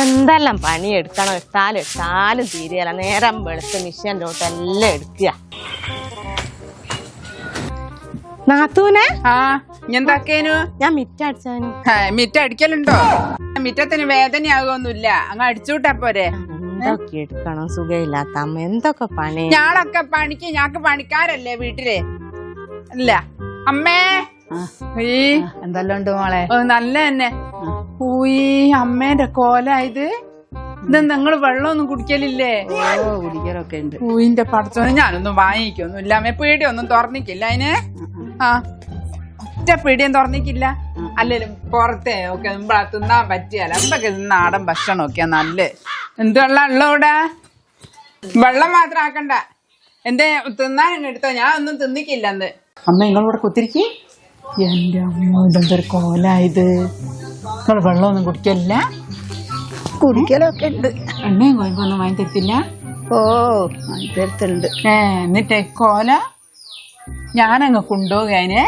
എന്തെല്ലാം പണി എടുക്കണം എടുത്താലും എടുത്താലും തീരുകയല്ല നേരം വെളുത്ത് മിഷ്യന്റെ തൊട്ട് എല്ലാം എടുക്കുക. നാത്തൂനെ? ആ എന്താക്കേനു? ഞാൻ മിറ്റടിച്ചാനു മിറ്റ അടിക്കലുണ്ടോ? മിറ്റത്തിന് വേദനയാകൊന്നുമില്ല അങ്ങ് അടിച്ചുവിട്ടാ പോരെ. എന്തൊക്കെ എടുക്കണം? സുഖമില്ലാത്ത അമ്മ. എന്തൊക്കെ പണി? ഞാളൊക്കെ പണിക്ക് ഞാക്ക് പണിക്കാരല്ലേ വീട്ടിൽ? അല്ല അമ്മേ. ഈ എന്തെല്ലാം ഉണ്ട് മോളെ? നല്ല തന്നെ. ഊയി അമ്മേന്റെ കോല ഇത് ഇത് നിങ്ങൾ വെള്ളമൊന്നും കുടിക്കലില്ലേ? ഓ കുടിക്കലൊക്കെ ഉണ്ട്. പൂവിന്റെ പടച്ചോനെ ഞാനൊന്നും വാങ്ങിക്കൊന്നും ഇല്ല അമ്മ പേടിയൊന്നും തുറന്നിക്കില്ല അതിന്? ആ ഒറ്റ പേടിയും തുറന്നിക്കില്ല. അല്ലേലും പുറത്തെ ഒക്കെ തിന്നാൻ പറ്റിയല്ല അപ്പൊക്കെ നാടൻ ഭക്ഷണമൊക്കെയാ നല്ല. എന്ത് വെള്ളം ഉള്ള ഇവിടെ വെള്ളം മാത്രം ആക്കണ്ട. എന്തേ തിന്നാനും എടുത്തോ. ഞാൻ ഒന്നും തിന്നിക്കില്ല അന്ന് അമ്മ നിങ്ങളിവിടെ കുത്തിരിക്കി. എന്റെ അമ്മ ഇതെന്തൊരു കോലായത്. നിങ്ങൾ വെള്ളമൊന്നും കുടിക്കലില്ല കുടിക്കലൊക്കെ ഉണ്ട് എണ്ണയും കോഴിക്കൊന്നും വാങ്ങി തരത്തില്ല ഓ വാങ്ങി തരത്തുണ്ട് ഏ എന്നിട്ട് കോല ഞാനങ്ങ് കൊണ്ടുപോകുക അതിനെ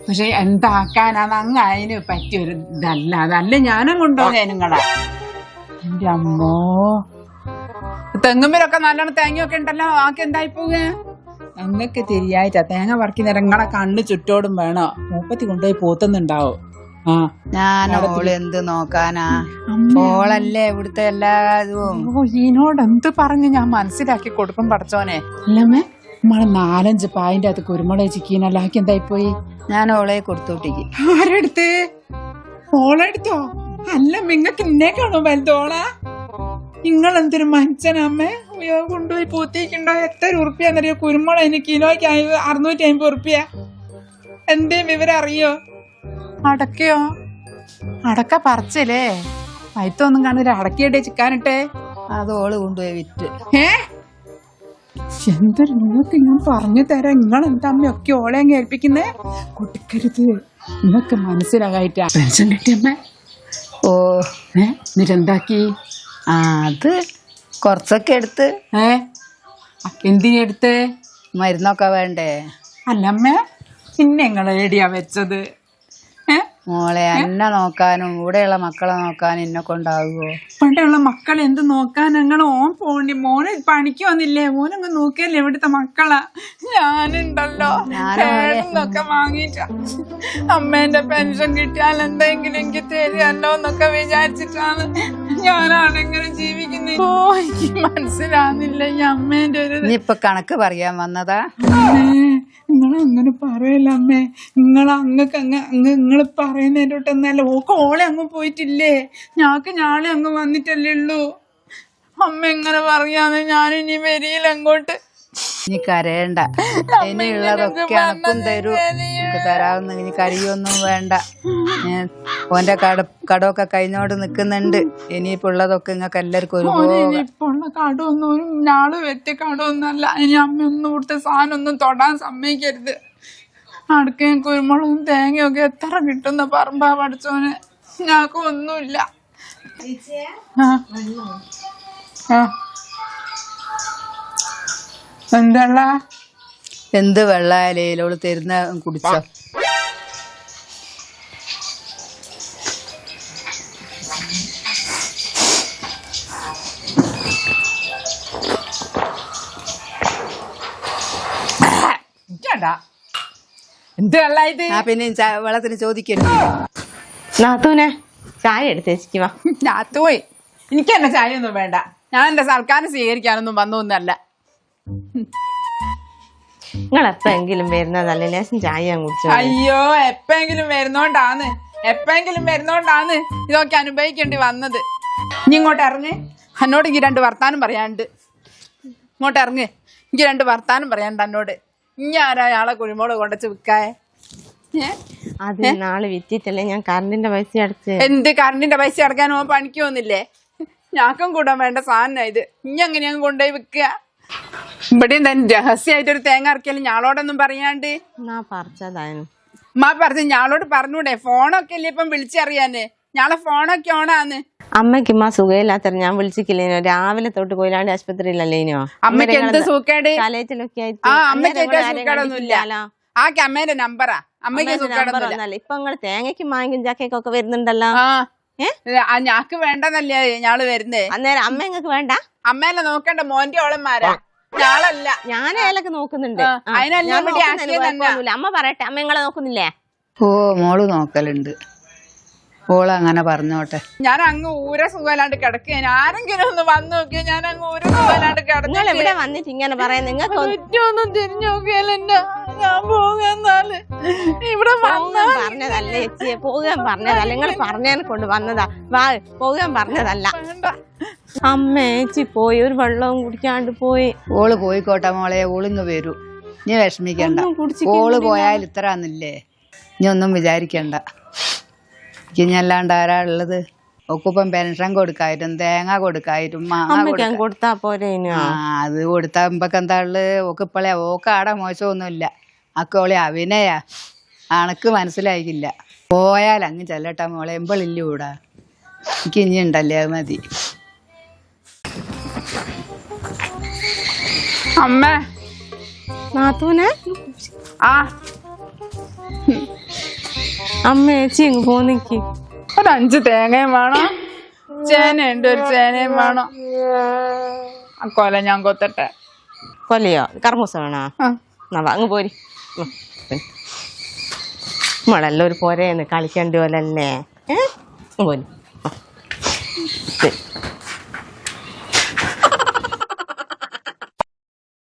പക്ഷെ എന്താക്കാനാണ് അങ്ങ് അതിന് പറ്റിയൊരു ഇതല്ല അതല്ല ഞാനും കൊണ്ടുപോകുക നിങ്ങളാ എന്റെ അമ്മോ തെങ്ങുമ്പിലൊക്കെ നല്ലോണം തേങ്ങയൊക്കെ ഉണ്ടല്ലോ ആക്കി എന്തായി പോവുക എന്നൊക്കെ തിരിയായിട്ടാ തേങ്ങ പറക്കി നിറങ്ങളെ കണ്ണ് ചുറ്റോടും വേണോ മൂപ്പത്തി കൊണ്ടുപോയി പോത്തുന്നുണ്ടാവും ഞാൻ ഓൾ എന്ത് നോക്കാനാ? ഓളല്ലേ ഇവിടുത്തെ എല്ലാ ഇതും? ഈനോട് എന്ത് പറഞ്ഞ് ഞാൻ മനസ്സിലാക്കി കൊടുക്കും പഠിച്ചോനെ അല്ലമ്മേ നമ്മളെ നാലഞ്ച് പായിന്റെ അത് കുരുമുളക് ചിക്കീനല്ല ആക്കി എന്തായി പോയി ഞാൻ ഓളെ കൊടുത്തോട്ടിക്ക് ആരെടുത്ത്? ഓളെടുത്തോ അല്ല നിങ്ങക്ക് ഇന്നേക്കാണോ വലുതോളാ. നിങ്ങൾ എന്തൊരു മനുഷ്യനമ്മേ കൊണ്ടുപോയി പൂത്തിക്കുണ്ടോ എത്ര ഉറുപ്പ്യാന്നറിയോ കുരുമുളക് കിലോയ്ക്ക് അറുന്നൂറ്റി അമ്പത് ഉറുപ്പ്യ. എന്തേ വിവരം അറിയോ? അടക്കയോ? അടക്ക പറച്ചല്ലേ? വയത്തൊന്നും കാണില്ല അടക്കിയിട്ടേ ചിക്കാനിട്ടേ. അത് ഓൾ കൊണ്ടുപോയി വിറ്റ്. ഏ? എന്തൊരു നിങ്ങൾക്ക് ഞാൻ പറഞ്ഞു തരാം. നിങ്ങൾ എന്താ അമ്മയൊക്കെ ഓളെ കേൾപ്പിക്കുന്നേ ഏൽപ്പിക്കുന്നേ? കൊടുക്കരുത് നിങ്ങൾക്ക് മനസ്സിലാകായിട്ടാ. പെൻഷൻ കിട്ടിയമ്മ ഓ. ഏ? എന്നിട്ട് ആ അത് കുറച്ചൊക്കെ എടുത്ത്. ഏ? എന്തിനെടുത്ത് മരുന്നൊക്കെ വേണ്ടേ? അല്ലമ്മ പിന്നെ നിങ്ങൾ എടിയാ വെച്ചത്? മോളെ എന്നെ നോക്കാനും ഇവിടെയുള്ള മക്കളെ നോക്കാനും എന്നെ കൊണ്ടാകുമോ പണ്ടുള്ള മക്കൾ എന്ത് നോക്കാൻ ഞങ്ങൾ ഓൻ പോണ്ടി? മോനെ പണിക്ക് വന്നില്ലേ? മോനങ്ങ് നോക്കിയല്ലേ ഇവിടുത്തെ മക്കളാ? ഞാനുണ്ടല്ലോ. ഞാനൊക്കെ വാങ്ങിട്ട അമ്മേന്റെ പെൻഷൻ കിട്ടിയാൽ എന്തെങ്കിലും എനിക്ക് തരുമല്ലോ എന്നൊക്കെ വിചാരിച്ചിട്ടാണ് ഞാനാണെങ്കിലും ജീവിക്കുന്നത് ഓ എനിക്ക് മനസ്സിലാകുന്നില്ല ഈ അമ്മേന്റെ ഒരു ഇപ്പൊ ഇനിയിപ്പൊ കണക്ക് പറയാൻ വന്നതാ. അങ്ങനെ പറയല്ല അമ്മേ? നിങ്ങൾ അങ്ങക്ക് അങ്ങ് അങ്ങ് നിങ്ങൾ പറയുന്നതിന്റെ ഓക്ക് ഓളെ അങ്ങ് പോയിട്ടില്ലേ? ഞാക്ക് ഞാളെ അങ്ങ് വന്നിട്ടല്ലേ ഉള്ളൂ. അമ്മ എങ്ങനെ പറയാന്ന് ഞാനിനി വരിയില്ല അങ്ങോട്ട്. ഇനി കരയണ്ട. ഇനിയുള്ളതൊക്കെ അനക്കും തരൂ. എനിക്ക് തരാവുന്ന ഇനി കരിയൊന്നും വേണ്ട. ഞാൻ ഓന്റെ കട കടമൊക്കെ കഴിഞ്ഞോണ്ട് നിക്കുന്നുണ്ട്. ഇനിയിപ്പോ ഉള്ളതൊക്കെ നിങ്ങൾക്ക് എല്ലാവർക്കും ഒരു കടമൊന്നും ഒരു നാൾ വെറ്റ കടമൊന്നുമല്ല. ഇനി അമ്മയൊന്നും ഇവിടുത്തെ സാധനം ഒന്നും തൊടാൻ സമ്മതിക്കരുത്. അടുക്കയും കുരുമുളകും തേങ്ങയൊക്കെ എത്ര കിട്ടുന്ന പറമ്പാ പഠിച്ചോന് ഞങ്ങൾക്ക് ഒന്നുമില്ല. എന്തള്ള എന്ത് വെള്ളായാലോൾ തരുന്ന കുടിച്ചോ? എന്ത് വെള്ള ഇത്? ആ പിന്നെ ചാ- വെള്ളത്തിന് ചോദിക്കണ്ടേ നാത്തൂനെ ചായ എടുത്ത് വാ. ഞാത്ത് പോയി. എനിക്ക് എന്നെ ചായ ഒന്നും വേണ്ട. ഞാൻ എന്റെ സൽക്കാരം സ്വീകരിക്കാനൊന്നും വന്നൊന്നല്ല നിങ്ങൾ എപ്പെങ്കിലും വരുന്നതല്ലേ? ലേശം ചായ ഞാൻ കുടിച്ചു. അയ്യോ എപ്പെങ്കിലും വരുന്നോണ്ടാന്ന്. എപ്പെങ്കിലും വരുന്നോണ്ടാന്ന് ഇതൊക്കെ അനുഭവിക്കേണ്ടി വന്നത്. ഇനി ഇങ്ങോട്ട് ഇറങ്ങ്. എന്നോട് എനിക്ക് രണ്ട് വർത്താനം പറയാണ്ട് ഇങ്ങോട്ട് ഇറങ്ങ്. എനിക്ക് രണ്ട് വർത്താനം പറയാണ്ട് എന്നോട്. ആരാ അയാളെ കുഴിമോൾ കൊണ്ടച്ച് അത് നാളെ വിറ്റിട്ടല്ലേ ഞാൻ കറണ്ടിന്റെ പൈസ അടച്ച്. എന്ത് കറണ്ടിന്റെ പൈസ അടക്കാൻ പണിക്ക് വന്നില്ലേ ഞാക്കും കൂടാൻ വേണ്ട സാധനം ഇത്. ഇനി എങ്ങനെയാ കൊണ്ടുപോയി വിൽക്കുക ഇവിടെ എന്താ രഹസ്യമായിട്ടൊരു തേങ്ങ ഇറക്കിയാലും ഞാളോടൊന്നും പറയാണ്ട്. ഞാൻ പറിച്ചതായിരുന്നു ഉമ്മ പറഞ്ഞു ഞാളോട് പറഞ്ഞൂടെ ഫോണൊക്കെ അല്ലേ ഇപ്പം വിളിച്ചറിയാന്? ഞാളെ ഫോണൊക്കെ ഓണാന്ന്. അമ്മയ്ക്ക് ഇമ്മ സുഖമില്ലാത്ത ഞാൻ വിളിച്ചിക്കില്ലേനോ രാവിലെ തൊട്ട് കൊയിലാണ്ടി ആശുപത്രിയിലല്ലേനോ അമ്മയ്ക്ക് എന്ത് സൂക്കേട് കലയത്തിലൊക്കെ ആയിട്ട് ആ അമ്മേന്റെ നമ്പറാ അമ്മയ്ക്ക്. ഇപ്പൊ നിങ്ങൾ തേങ്ങയ്ക്ക് മാങ്ങും ചക്കയ്ക്കും ഒക്കെ വരുന്നുണ്ടല്ലോ? ആ. ഏ? ആ ഞാക്ക് വേണ്ടെന്നല്ലേ ഞാൾ വരുന്നേ? അന്നേരം അമ്മ നിങ്ങൾക്ക് വേണ്ട? അമ്മേനെ നോക്കണ്ട മോന്റെ ഓളന്മാരാ. ഞാളല്ല. ഞാൻ അയാളൊക്കെ നോക്കുന്നുണ്ട്. അമ്മ പറയട്ടെ അമ്മ നിങ്ങളെ നോക്കുന്നില്ലേ? ഓ മോൾ നോക്കലുണ്ട്. ഓൾ അങ്ങനെ പറഞ്ഞോട്ടെ. ഞാൻ അങ്ങ് ഊര സുഖമില്ലാണ്ട് കിടക്കുക ആരെങ്കിലും ഒന്ന് വന്നു നോക്കിയോ? ഞാൻ അങ്ങ് ഊര സുഖമില്ലാണ്ട് നിങ്ങൾ കിടന്നു ഇവിടെ വന്നിട്ട് ഇങ്ങനെ പറയാൻ നിങ്ങൾക്ക് ഒന്നും തിരിഞ്ഞു നോക്കിയാലെന്നാ ഞാൻ പോകുന്നാൽ ഇവിടെ പോകാൻ പറഞ്ഞതല്ല ചേച്ചിയെ പോകാൻ പറഞ്ഞതല്ല. നിങ്ങൾ പറഞ്ഞതിനെ കൊണ്ട് വന്നതാ. വാ പോകാൻ പറഞ്ഞതല്ല. വേണ്ട. അമ്മ ചേച്ചി പോയി. ഒരു വെള്ളവും കുടിക്കാണ്ട് പോയി. ഓൾ പോയിക്കോട്ടെ മോളെ. ഓളിങ് വരൂ. നീ വിഷമിക്കണ്ട. ഒന്നും ഓൾ പോയാൽ ഇത്രന്നില്ലേ നീ ഒന്നും വിചാരിക്കണ്ട. ഇനിയല്ലാണ്ട് ആരാ ഉള്ളത് ഒക്കുപ്പം പെൻഷൻ കൊടുക്കായിട്ടും തേങ്ങ കൊടുക്കായിട്ടും മാങ്ങ കൊടുക്ക കൊടുത്താ പോരെ ഇനി. ആ അത് കൊടുത്താ ഇമ്പക്ക് എന്താ ഉള്ളത് ഓക്ക് ഇപ്പളെ ഓക്ക് ആടെ മോശമൊന്നുമില്ല. അക്കോളെ അവിനയാ അണക്ക് മനസ്സിലായിക്കില്ല. പോയാൽ അങ്ങ് ചെല്ലട്ടാ മോളെ. എമ്പളില്ല കൂടാ? എനിക്ക് ഇനി ഉണ്ടല്ലേ അത് മതി. അമ്മ. നാത്തൂനെ? ആ. അമ്മ ചേച്ചി എങ്ങ് പോന്നിക്ക് ഒരു അഞ്ച് തേങ്ങയും വേണം ചേനയുണ്ട് ഒരു ചേനയും വേണം ആ കൊല ഞാൻ കൊത്തട്ടെ കൊലയോ കർമ്മൂസ വേണോ നവ എന്നാ അങ്ങ് പോരി നമ്മളെല്ലാം ഒരു പോരേന്ന് കളിക്കേണ്ടി പോലല്ലേ ഏ പോരി